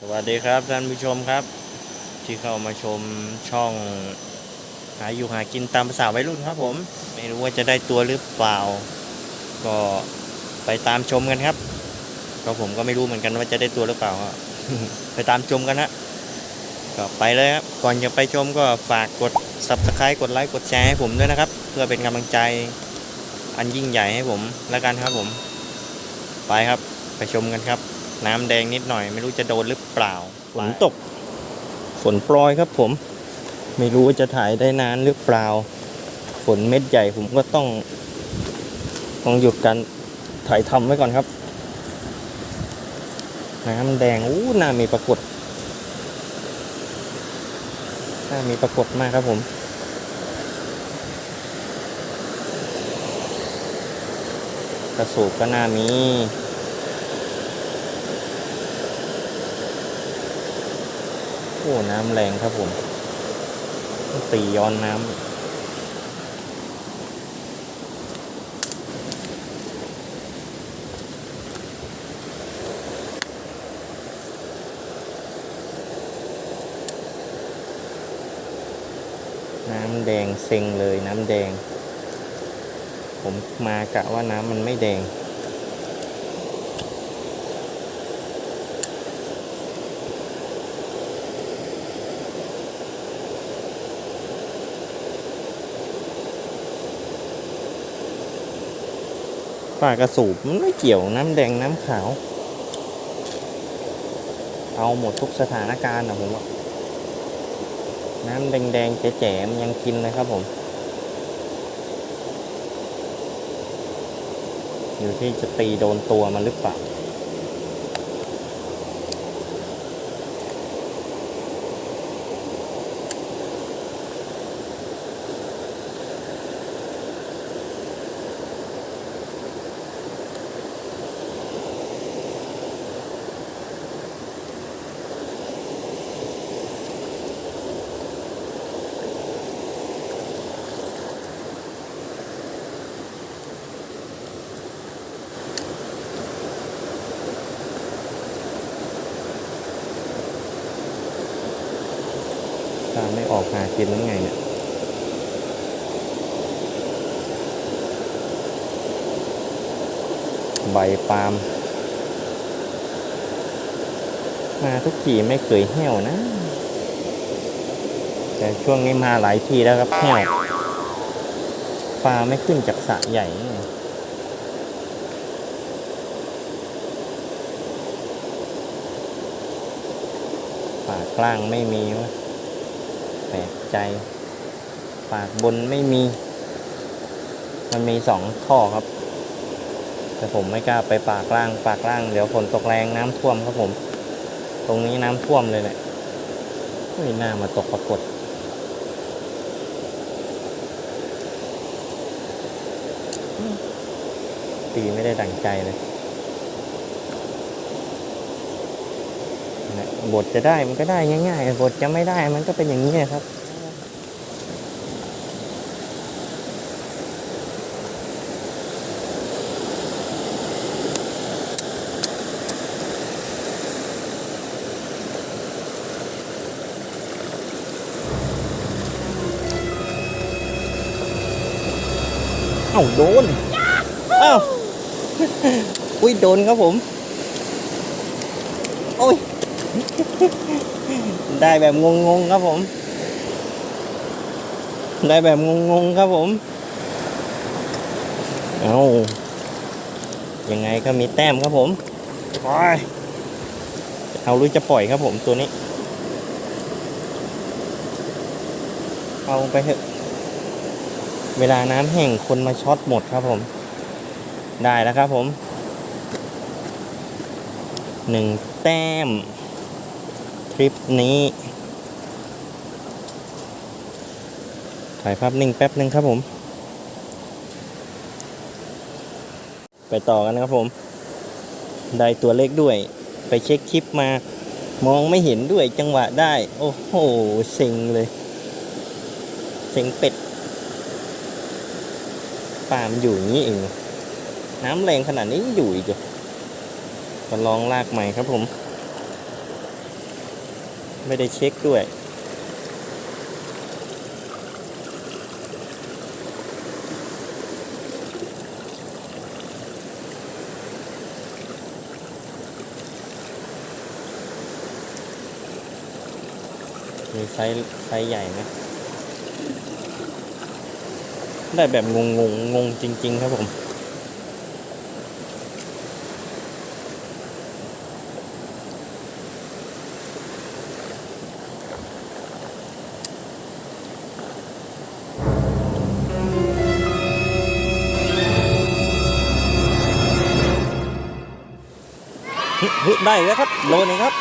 สวัสดีครับท่านผู้ชมครับ ที่เข้ามาชมช่องหาอยู่หากินตามภาษาวัยรุ่นครับผม ไม่รู้ว่าจะได้ตัวหรือเปล่า ก็ไปตามชมกันครับก็ผมก็ไม่รู้เหมือนกันว่าจะได้ตัวหรือเปล่าไปตามชมกันฮะก็ไปเลยครับก่อนจะไปชมก็ฝากกด subscribe กดไลค์กดแชร์ให้ผมด้วยนะครับ เพื่อเป็นกำลังใจอันยิ่งใหญ่ให้ผมแล้วกันครับผม ไปครับไปชมกันครับ น้ำแดงนิดหน่อย ไม่รู้จะโดนหรือเปล่าฝนตกฝนโปรยครับผม ไม่รู้ว่าจะถ่ายได้นานหรือเปล่า ฝนเม็ดใหญ่ผมก็ต้อง ต้องหยุดการถ่ายทำไว้ก่อนครับ น้ำแดงอู้น่ามีปรากฏน่ามีปรากฏมากครับผมกระสูบก็น่ามี โอ้น้ำแรงครับผมตีย้อนน้ำน้ำแดงเซ็งเลยน้ำแดง ผมมากะว่าน้ำมันไม่แดง ปลากระสูบมันไม่เกี่ยวน้ำแดงน้ำขาว เอาหมดทุกสถานการณ์นะผมว่าน้ำแดงๆแจ๋ๆมันยังกินเลยครับผม อยู่ที่จะตีโดนตัวมันหรือเปล่า ตาไม่ออกหากินยังไงเนี่ยใบปาล์มมาทุกทีไม่เคยเหี่ยวนะ แต่ช่วงนี้มาหลายทีแล้วครับเหี่ยวปลาไม่ขึ้นจากสระใหญ่นี่ากลางไม่มีวะ ปลกใจ ปากบนไม่มี มันมีสองท่อครับ แต่ผมไม่กล้าไปปากล่าง ปากล่างเดี๋ยวฝนตกแรงน้ำท่วมครับผม ตรงนี้น้ำท่วมเลยแหละไม่น่ามาตกปรากฏตีไม่ได้ดั่งใจเลยนะ บทจะได้มันก็ได้ง่ายๆ บทจะไม่ได้มันก็เป็นอย่างนี้ครับ เอ้าโดน เอ้า อุ้ยโดนครับผม โอ้ย ได้แบบงงๆครับผม ได้แบบงงๆครับผม เอายังไงก็มีแต้มครับผมไปเอาหรือจะปล่อยครับผมตัวนี้ เอาไปเถอะ เวลาน้ำแห้งคนมาช็อตหมดครับผม ได้แล้วครับผมหนึ่งแต้ม ทริปนี้ ถ่ายภาพนิ่งแป๊บหนึ่งครับผม ไปต่อกันครับผม ได้ตัวเลขด้วย ไปเช็คคลิปมามองไม่เห็นด้วยจังหวะได้ โอ้โหเซ็งเลยเซ็งเป็ดปามอยู่อย่างนี้เอง น้ำแรงขนาดนี้อยู่อีกเหรอก็ลองลากใหม่ครับผม ไม่ได้เช็คด้วย มีไซส์ไซส์ใหญ่ไหมได้แบบงงงงงงจริง ๆ ครับผม ได้แล้วครับโลนึงครับ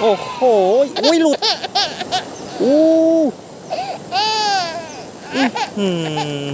โอ้โหอุ้ยหลุดอู้อื้อหือ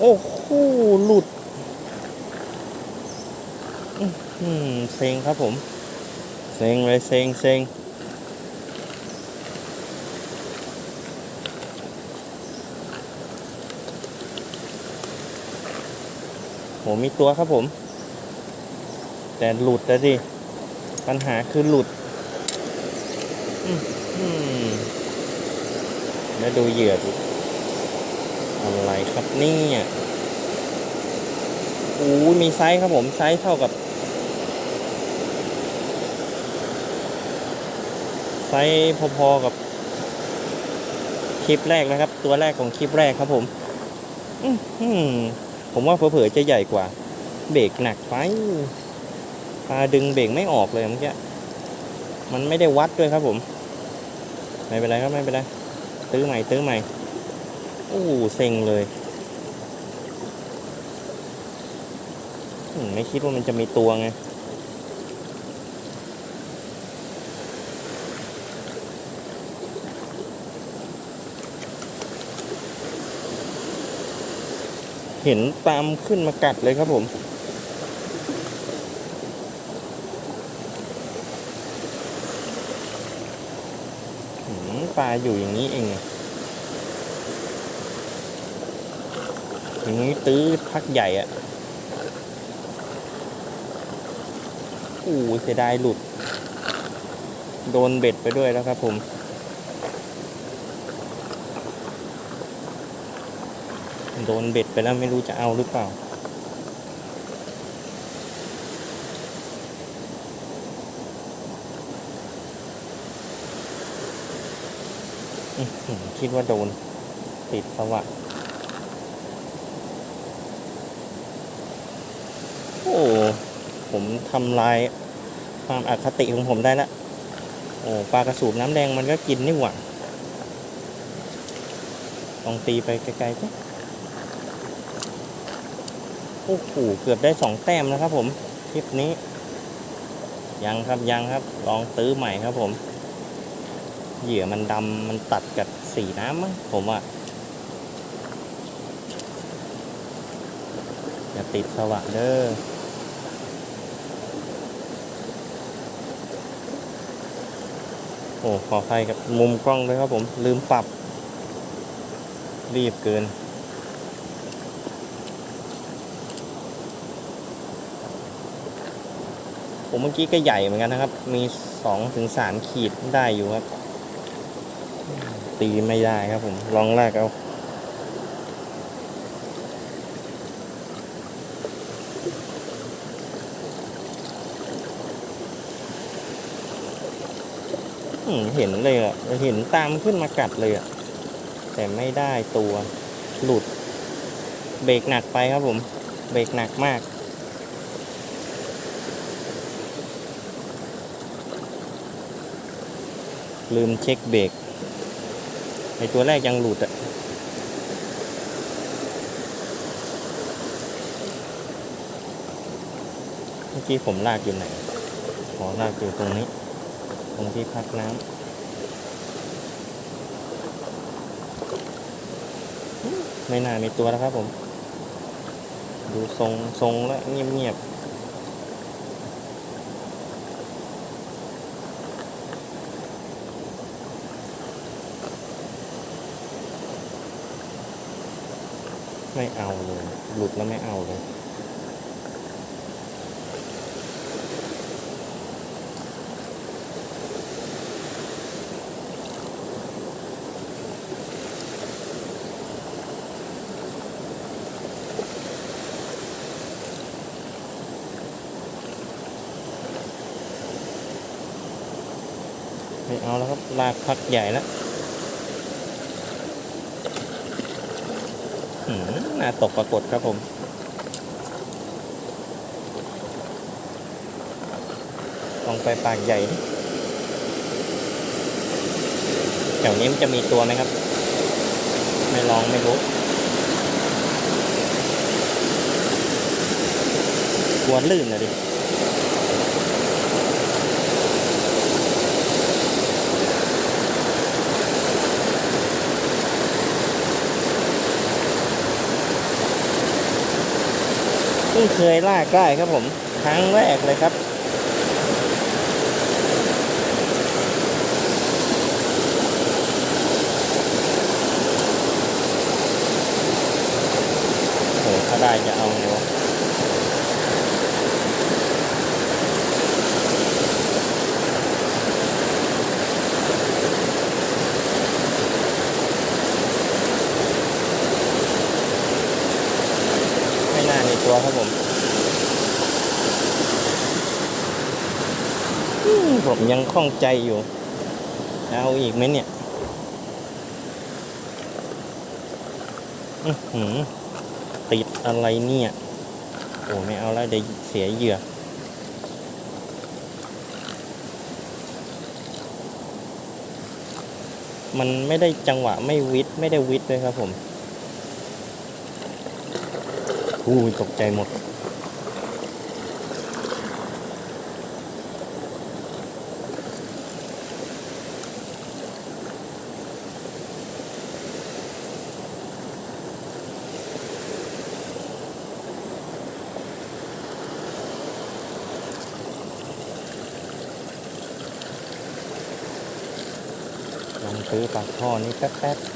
โอ้โหหลุดอื้อหือเซ็งครับผมเซ็งเลยเซ็งเซ็งโหมีตัวครับผม แต่หลุดแล้วดิปัญหาคือหลุดแล้วดูเหยื่อดิอะไรครับเนี่ยโอ้มีไซส์ครับผม ไซส์เท่ากับ ไซส์พอๆกับ คลิปแรกนะครับ ตัวแรกของคลิปแรกครับผมอือหือผมว่าเผลอๆจะใหญ่กว่า เบรกหนักไป ปลาดึงเบรกไม่ออกเลยเมื่อกี้ มันไม่ได้วัดด้วยครับผม ไม่เป็นไรครับไม่เป็นไร ตื้อใหม่ตื้อใหม่ โอ้เซ็งเลย ไม่คิดว่ามันจะมีตัวไงเห็นตามขึ้นมากัดเลยครับผม ปลาอยู่อย่างนี้เอง อย่างนี้ตื้อพักใหญ่อะ่ะอู้เสียดายหลุด โดนเบ็ดไปด้วยแล้วครับผมโดนเบ็ดไปแล้วไม่รู้จะเอาหรือเปล่า อื้อหือ คิดว่าโดน ติดสวะโอ้ ผมทำลายความอคติของผมได้ละโอ้ปลากระสูบน้ำแดงมันก็กินนี่หว่าลองตีไปไกลๆจ้ะโอ้โหเกือบได้สองแต้มแล้วครับผม คลิปนี้ ยังครับยังครับ ลองตื้อใหม่ครับผม เหยื่อมันดำมันตัดกับสีน้ำมั้งผมว่าอย่าติดสวะเด้อโอ้ขอใครกับมุมกล้องด้วยครับผม ลืมปรับ รีบเกินผมเมื่อกี้ก็ใหญ่เหมือนกันนะครับ มีสองถึงสามขีดได้อยู่ครับ ตีไม่ได้ครับผม ลองแรกเอาเห็นเลยอะ เห็นตามขึ้นมากัดเลยอะ แต่ไม่ได้ตัว หลุด เบรกหนักไปครับผม เบรกหนักมากลืมเช็คเบรก ในตัวแรกยังหลุดอะเมื่อกี้ผมลากอยู่ไหนขอลากอยู่ตรงนี้ ตรงที่พักน้ำไม่น่ามีตัวแล้วครับผม ดูทรงทรงแล้วเงียบๆ ไม่เอาเลย หลุดแล้วไม่เอาเลย ไม่เอาแล้วครับ ลากพักใหญ่แล้ว น่าตกปรากฏครับผมลองไปปากใหญ่แถวนี้มันจะมีตัวไหมครับ ไม่ลองไม่รู้กลัวลื่นนะดิ พิ่งเคยลากได้ครับผมครั้งแรกเลยครับ โหถ้าได้จะเอาไงวะไม่น่ามี ตัวครับผมผมยังข้องใจอยู่ เอาอีกไหมเนี่ยติดอะไรเนี่ย โอ้ไม่เอาแล้วเดี๋ยวเสียเหยื่อมันไม่ได้จังหวะไม่วิดไม่ได้วิดเลยครับผม อู้ตกใจหมด ลองซื้อปากท่อนี้แป๊บๆ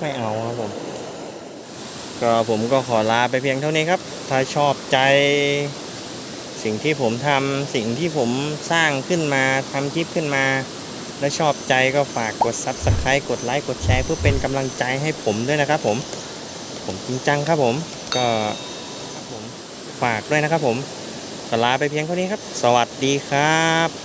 ไม่เอาครับผม ก็ผมก็ขอลาไปเพียงเท่านี้ครับ ถ้าชอบใจ สิ่งที่ผมทำสิ่งที่ผมสร้างขึ้นมาทำคลิปขึ้นมา และชอบใจก็ฝากกด Subscribe กดไลค์กดแชร์เพื่อเป็นกำลังใจให้ผมด้วยนะครับผม ผมจริงจังครับผมก็ผมฝากด้วยนะครับผมก็ลาไปเพียงเท่านี้ครับ สวัสดีครับ